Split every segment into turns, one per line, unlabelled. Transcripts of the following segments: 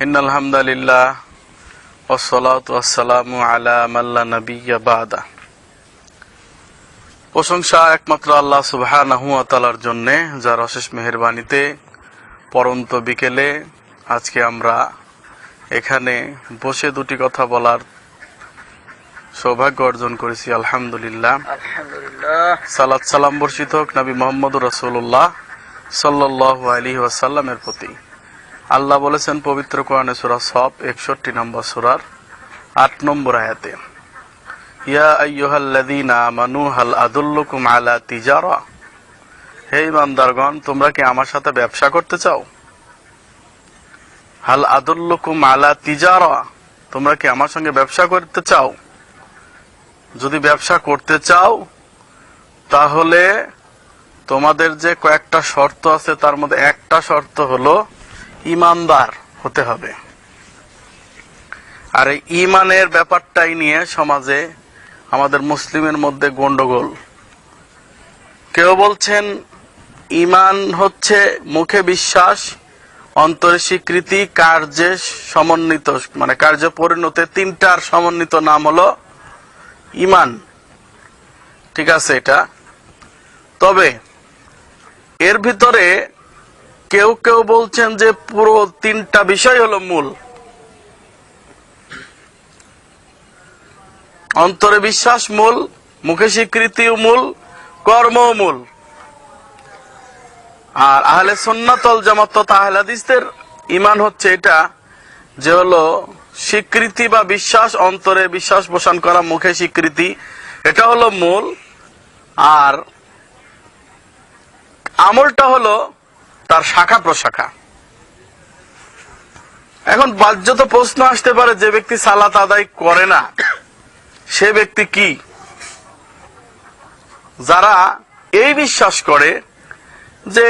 إن الحمد لله والصلاة والسلام على من لا نبي بعده প্রশংসা একমাত্র আল্লাহ সুবহানাহু ওয়া তাআলার জন্য যার অশেষ মেহেরবানিতে পরন্ত বিকেলে আজকে আমরা এখানে বসে দুটি কথা বলার সৌভাগ্য অর্জন করেছি আলহামদুলিল্লাহ
আলহামদুলিল্লাহ
সালাত সালাম বর্ষিত হোক নবী মোহাম্মদ রসুল্লাহ সাল্লাহ আলী ওয়াসাল্লামের প্রতি আল্লাহ বলেছেন পবিত্র কোরআনে সুরা সব একষট্টি নম্বর সুরার আট নম্বর আয়াতে। ইয়া আইয়ুহাল্লাযীনা আমানু, হাল আদুল্লুকুম আলা তিজারা। হে ইমানদারগণ, তোমরা কি আমার সাথে ব্যবসা করতে চাও? হাল আদুল্লুকুম আলা তিজারা। তোমরা কি আমার সঙ্গে ব্যবসা করতে চাও? যদি ব্যবসা করতে চাও, তাহলে তোমাদের যে কয়েকটা শর্ত আছে, তার মধ্যে একটা শর্ত হলো ইমানদার হতে হবে। আর এই ইমানের ব্যাপারটাই নিয়ে সমাজে আমাদের মুসলিমের মধ্যে গন্ডগোল। কেউ বলছেন, ইমান হচ্ছে মুখে বিশ্বাস, অন্তরে স্বীকৃতি, কার্যে সমন্বিত মানে কার্য পরিণতে তিনটার সমন্বিত নাম হলো ইমান। ঠিক আছে এটা। তবে এর ভিতরে কেউ কেউ বলছেন যে পুরো তিনটা বিষয় হলো মূল। অন্তরে বিশ্বাস মূল, মুখে স্বীকৃতি মূল কর্ম মূল। আর আহলে সন্ন্যাতল জামাত তাহলাদিসদের ইমান হচ্ছে এটা যে হলো স্বীকৃতি বা বিশ্বাস, অন্তরে বিশ্বাস পোষণ করা, মুখে স্বীকৃতি, এটা হলো মূল। আর আমলটা হলো তার শাখা প্রশাখা। এখন বাহ্যত প্রশ্ন আসতে পারে, যে ব্যক্তি সালাত আদায় করে না, সে ব্যক্তি কি? যারা এই বিশ্বাস করে যে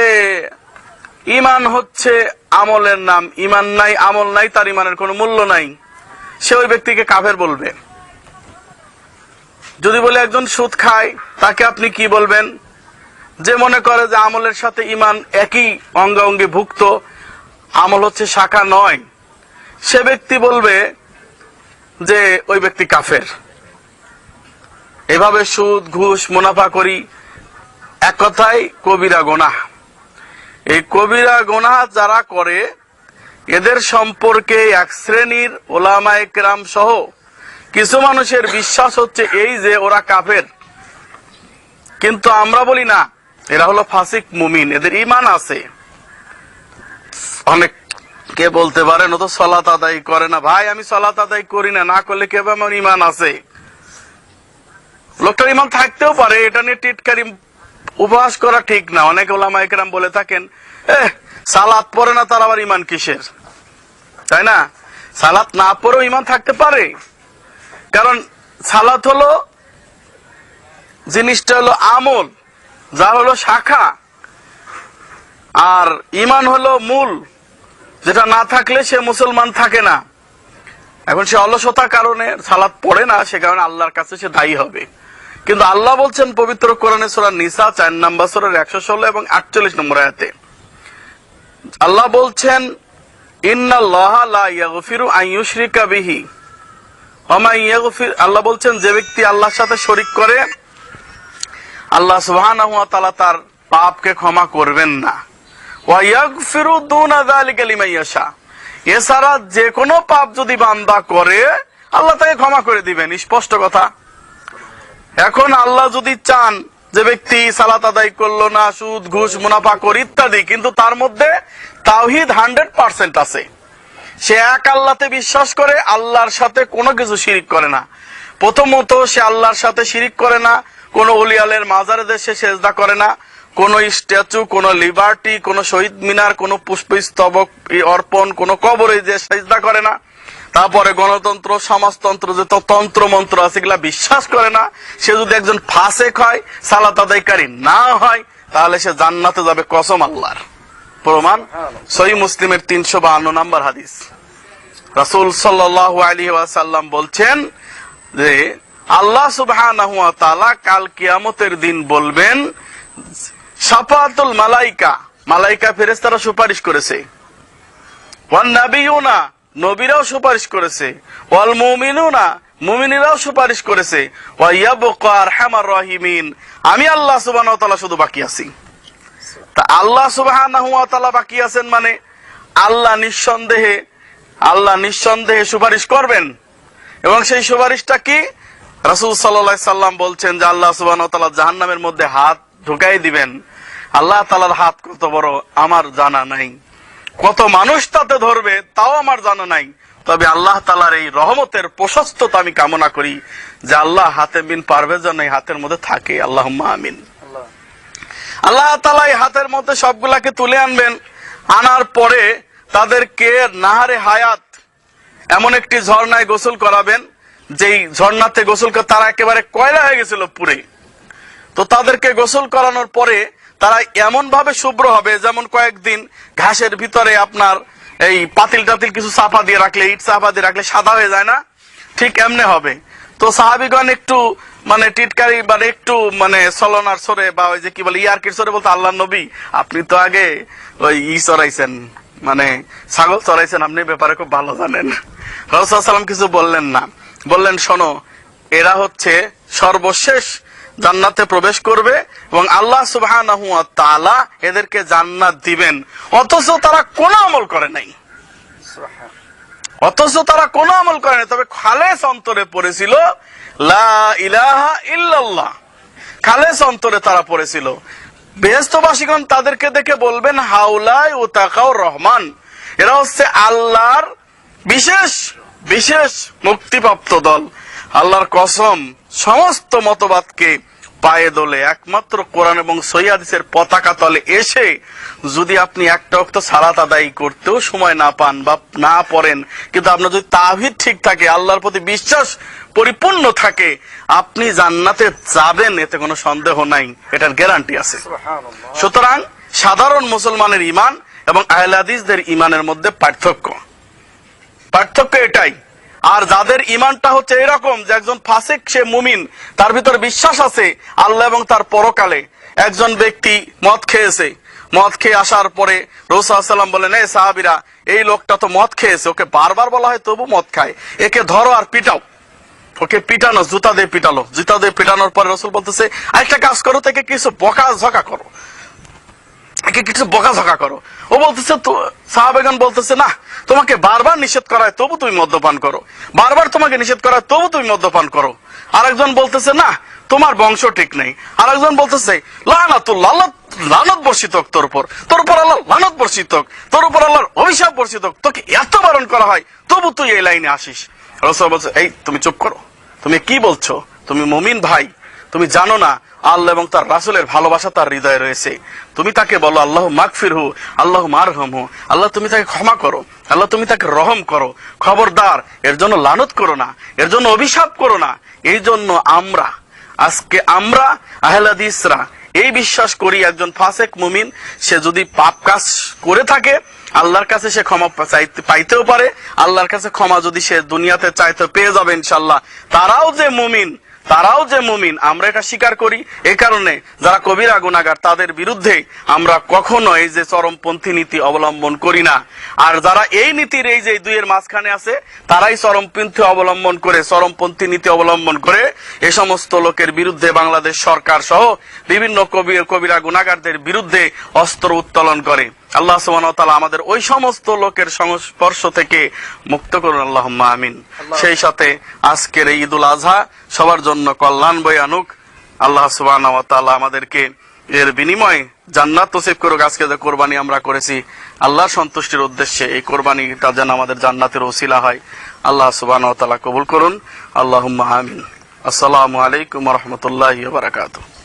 ইমান হচ্ছে আমলের নাম ইমান নাই, আমল নাই, তার ইমানের কোনো মূল্য নাই, সে ওই ব্যক্তিকে কাফের বলবে। যদি বলে একজন সুদ খায়, তাকে আপনি কি বলবেন? যে মনে করে যে আমলের সাথে ইমান একই অঙ্গাঙ্গি ভুক্ত, আমল হচ্ছে শাখা নয়। সে ব্যক্তি বলবে যে ওই ব্যক্তি কাফের। এভাবে সুদ, ঘুষ, মুনাফা করি, এক কথায় কবিরা গোনা এই কবিরা গোনা যারা করে, এদের সম্পর্কে এক শ্রেণির ওলামায়ে সহ কিছু মানুষের বিশ্বাস হচ্ছে এই যে ওরা কাফের। কিন্তু আমরা বলি না এরা হলো ফাসিক মুমিন, এদের ইমান আছে। অনেক কে বলতে পারেন ও তো সলাত আদায় করে না। ভাই, আমি সলাত আদায় করি না না করলে কেবে আমার ইমান আছে। লোকটার ইমান থাকতেও পারে, এটা নিয়ে টিটকারি উপহাস করা ঠিক না। অনেক ওলামা একরাম বলে থাকেন এ সালাত পরে না তার আবার ইমান কিসের? তাই না? সালাত না পরেও ইমান থাকতে পারে। কারণ সালাত হলো, জিনিসটা হলো আমল। যা হলো শাখা। আর ইমান হলো মূল। যেটা না থাকলে সে মুসলমান থাকে না। এখন সে অলসতার কারণে সালাত পড়ে না, সে কারণে আল্লাহর কাছে সে দায়ী হবে। কিন্তু আল্লাহ বলছেন পবিত্র কোরআনে সোরা নিসা, চার নম্বর সোরের একশো ষোলো এবং আটচল্লিশ নম্বর আয়াতে। আল্লাহ বলছেন আল্লাহ বলছেন, যে ব্যক্তি আল্লাহর সাথে শরিক করে আল্লাহ তাআলা তার পাপকে ক্ষমা করবেন না। এছাড়া যে কোনো পাপ যদি বান্দা করে, আল্লাহ তাকে ক্ষমা করে দিবেন। স্পষ্ট কথা। এখন আল্লাহ যদি চান যে ব্যক্তি সালাত আদায় করল না, সুদ, ঘুষ, মুনাফা করি, ইত্যাদি, কিন্তু তার মধ্যে তাওহিদ হান্ড্রেড পার্সেন্ট আছে। সে এক আল্লাহতে বিশ্বাস করে, আল্লাহর সাথে কোনো কিছু শিরিক করে না। প্রথমত সে আল্লাহর সাথে শিরিক করে না কোন উলিয়ালের মাজারে দেশে সেজদা করে না। কোন স্ট্যাচু, কোন লিবার্টি, কোন শহীদ মিনার, কোন পুষ্পস্তবক অর্পণ, কোন কবরে যে সেজদা করে না। তারপরে গণতন্ত্র, সমাজতন্ত্র, যে তন্ত্র মন্ত্র আছে, এগুলা বিশ্বাস করে না। সে যদি একজন ফাসেক হয়, সালাত আদায়কারী না হয়, তাহলে সে জান্নাতে যাবে কসম আল্লাহর। প্রমাণ? সহি মুসলিমের তিনশো বাহান্ন নম্বর হাদিস। রাসুল সাল্লাহ আলী ওয়াসাল্লাম বলছেন যে আল্লাহ সুবাহ কাল কিয়ামতের দিন বলবেন, সাফাতুল মালাইকা মালাইকা ফেরেস্তারা সুপারিশ করেছে। ওয়ান নাবিয়ুনা, নবীরাও সুপারিশ করেছে। ওয়াল মুমিনুনা, মুমিনিরাও সুপারিশ করেছে। রাহিমিন, আমি আল্লাহ তাআলা শুধু বাকি আছি। তা আল্লাহ তাআলা বাকি আছেন মানে আল্লাহ নিঃসন্দেহে আল্লাহ নিঃসন্দেহে সুপারিশ করবেন। এবং সেই সুপারিশটা কি? রাসূল সাল্লাল্লাহু সাল্লাম বলছেন যে আল্লাহ সুবহানাহু ওয়া তাআলা জাহান্নামের মধ্যে হাত ঢুকাই দিবেন। আল্লাহ তালার হাত কত বড়, আমার জানা নাই। কত মানুষ তাতে ধরবে, তাও আমার জানা নাই। তবে আল্লাহ তালার এই রহমতের প্রশস্ততা আমি কামনা করি যে আল্লাহ হাতে বিন পারবে যেন এই হাতের মধ্যে থাকে। আল্লাহ আমিন। আল্লাহ তালা এই হাতের মধ্যে সবগুলাকে তুলে আনবেন। আনার পরে তাদেরকে নাহারে হায়াত এমন একটি ঝর্ণায় গোসল করাবেন। যেই ঝর্ণাতে গোসল করে তারা একেবারে কয়লা হয়ে গেছিল পুরে তো তাদেরকে গোসল করানোর পরে তারা এমন ভাবে শুভ্র হবে যেমন কয়েকদিন ঘাসের ভিতরে আপনার এই পাতিল টাতিল কিছু চাপা দিয়ে রাখলে, ইট চাপা দিয়ে রাখলে সাদা হয়ে যায় না? ঠিক এমনি হবে। তো সাহাবিগণ একটু মানে টিটকারি মানে একটু মানে সলনার সরে বা ওই যে কি বলে, ইয়ারকির সরে বলতে আল্লাহ নবী, আপনি তো আগে ওই ই চড়াইছেন মানে ছাগল চড়াইছেন, আপনি ব্যাপারে খুব ভালো জানেন। রসালাম কিছু বললেন না। বললেন, শোনো, এরা হচ্ছে সর্বশেষ জান্নাতে প্রবেশ করবে এবং আল্লাহ সুবাহ এদেরকে জান্নাত দিবেন। অথচ তারা কোনো আমল করে নাই। অথচ তারা কোনো আমল করে নাই। তবে খালেস অন্তরে পড়েছিল, লা ইলাহা ইল্লাল্লাহ। খালেস অন্তরে তারা পড়েছিল। বেহেস্তবাসীগণ তাদেরকে দেখে বলবেন হাউলাই ও তাকাও রহমান। এরা হচ্ছে আল্লাহর বিশেষ বিশেষ মুক্তিপ্রাপ্ত দল। আল্লাহর কসম সমস্ত মতবাদকে পায়ে দোলে একমাত্র কোরআন এবং সৈয়াদিসের পতাকা তলে এসে যদি আপনি একটা অক্ত সালাত আদায় করতেও সময় না পান বা না পড়েন কিন্তু আপনার যদি তাহিদ ঠিক থাকে আল্লাহর প্রতি বিশ্বাস পরিপূর্ণ থাকে আপনি জান্নাতে যাবেন এতে কোনো সন্দেহ নাই। এটার গ্যারান্টি আছে। সুতরাং সাধারণ মুসলমানের ইমান এবং আহলাদিসদের ইমানের মধ্যে পার্থক্য। পার্থক্য এটাই। আর যাদের ইমানটা হচ্ছে এরকম যে একজন ফাসিক, সে মুমিন, তার ভিতরে বিশ্বাস আছে আল্লাহ এবং তার পরকালে। একজন ব্যক্তি মদ খেয়েছে, মদ খেয়ে আসার পরে রসুলাম বলেন এই সাহাবিরা, এই লোকটা তো মদ খেয়েছে, ওকে বারবার বলা হয় তবু মদ খায়। একে ধরো আর পিটাও। ওকে পিটানো, জুতা দিয়ে পিটালো। জুতা দিয়ে পিটানোর পরে রসুল বলতেছে, আরেকটা কাজ করো থেকে কিছু বকা ঝকা করো। একে কিছু বকাঝকা করো। ও বলতেছে, তো সাহাবেগান বলতেছে, না, তোমাকে বারবার নিষেধ করায় তবু তুমি মদ্যপান করো। বারবার তোমাকে নিষেধ করায় তবু তুমি মদ্যপান করো। আরেকজন বলতেছে, না, তোমার বংশ ঠিক নেই। আরেকজন বলতেছে লানত বর্ষিত তোর উপর। তোর উপর আল্লাহ লানত বর্ষিত তোর উপর আল্লাহর অভিশাপ বর্ষিত তোকে এত বারণ করা হয়, তবু তুই এই লাইনে আসিস। বলছে, এই, তুমি চুপ করো। তুমি কি বলছো? তুমি মুমিন ভাই। তুমি জানো না আল্লাহ এবং তার রাসুলের ভালোবাসা তার হৃদয়ে রয়েছে। তুমি তাকে বলো, আল্লাহ মাগফির হু আল্লাহ মারহম হু আল্লাহ তুমি তাকে ক্ষমা করো, আল্লাহ তুমি তাকে রহম করো, খবরদার, এর জন্য লানত করো না, এর জন্য অভিশাপ করো না, এই জন্য আমরা, আজকে আমরা আহলাদিসরা এই বিশ্বাস করি একজন ফাসেক মুমিন, সে যদি পাপ কাজ করে থাকে, আল্লাহর কাছে সে ক্ষমা চাইতে, পাইতেও পারে, আল্লাহর কাছে ক্ষমা যদি সে দুনিয়াতে চাইতে পেয়ে যাবে ইনশাল্লাহ তারাও যে মুমিন তারাও যে মুমিন, আমরা এটা স্বীকার করি। এই কারণে যারা কবিরা গুনাগার তাদের বিরুদ্ধে আমরা কখনো এই যে চরমপন্থী নীতি অবলম্বন করি না। আর যারা এই নীতির এই যে দুইয়ের মাঝখানে আছে, তারাই চরমপন্থী অবলম্বন করে, চরমপন্থী নীতি অবলম্বন করে এ সমস্ত লোকের বিরুদ্ধে বাংলাদেশ সরকার সহ বিভিন্ন কবি, কবিরা গুনাগারদের বিরুদ্ধে অস্ত্র উত্তোলন করে। আল্লাহ সুবাহ আমাদের ওই সমস্ত লোকের সংস্পর্শ থেকে মুক্ত করুন আল্লাহ আমিন। সেই সাথে আজকের এই ঈদুল আজহা সবার জন্য কল্যাণ বই আনুক। আল্লাহ সুবাহ আমাদেরকে এর বিনিময়ে জান্নাত তসিফ করুক। আজকে যে কোরবানি আমরা করেছি আল্লাহর সন্তুষ্টির উদ্দেশ্যে এই কোরবানিটা যেন আমাদের জান্নাতের ওসিলা হয়। আল্লাহ সুবাহ কবুল করুন। আল্লাহ আমিন। আসসালামু আলাইকুম রহমতুল্লাহ বারাকাতুহ।